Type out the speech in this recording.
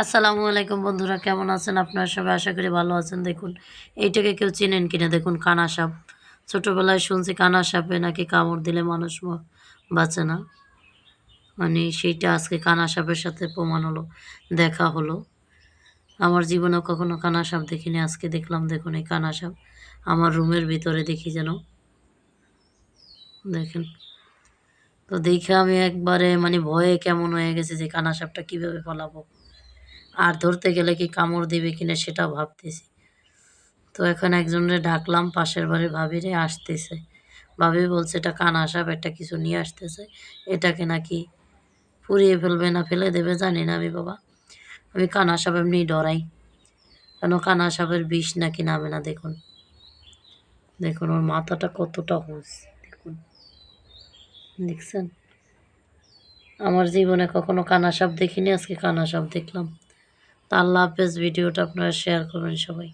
আসসালামু আলাইকুম বন্ধুরা, কেমন আছেন আপনারা সবাই? আশা করি ভালো আছেন। দেখুন, এইটাকে কেউ চেনেন কিনা? দেখুন, কানা সাপ। ছোটোবেলায় শুনছি কানা সাপে নাকি কামড় দিলে মানুষ বাঁচে না। মানে সেইটা আজকে কানা সাপের সাথে প্রমাণ হলো, দেখা হলো। আমার জীবনে কখনো কানা সাপ দেখিনি, আজকে দেখলাম, দেখুন এই কানা সাপ আমার রুমের ভিতরে দেখি যেন। দেখেন, তো দেখে আমি একবারে মানে ভয়ে কেমন হয়ে গেছে যে কানা সাপটা কীভাবে পালাবো। আর ধরতে গেলে কি কামড় দেবে কিনা সেটা ভাবতেছি। তো এখন একজনরে ডাকলাম, পাশের বাড়ি ভাবিরে আসতেছে। ভাবি বলছে, এটা কানা সাপ একটা কিছু নিয়ে আসতেছে। এটাকে নাকি পুড়িয়ে ফেলবে না, ফেলে দেবে, জানি না আমি বাবা। আমি কানা সাপ এমনি ডরাই। কেন কানা সাপের বিষ নাকি নামে না, দেখুন। দেখুন, ওর মাথাটা কতটা হুঁস দেখুন। দেখছেন? আমার জীবনে কখনো কানা সাপ দেখিনি, আজকে কানা সাপ দেখলাম। তা আল্লাহ হাফেজ ভিডিওটা আপনারা শেয়ার করবেন সবাই।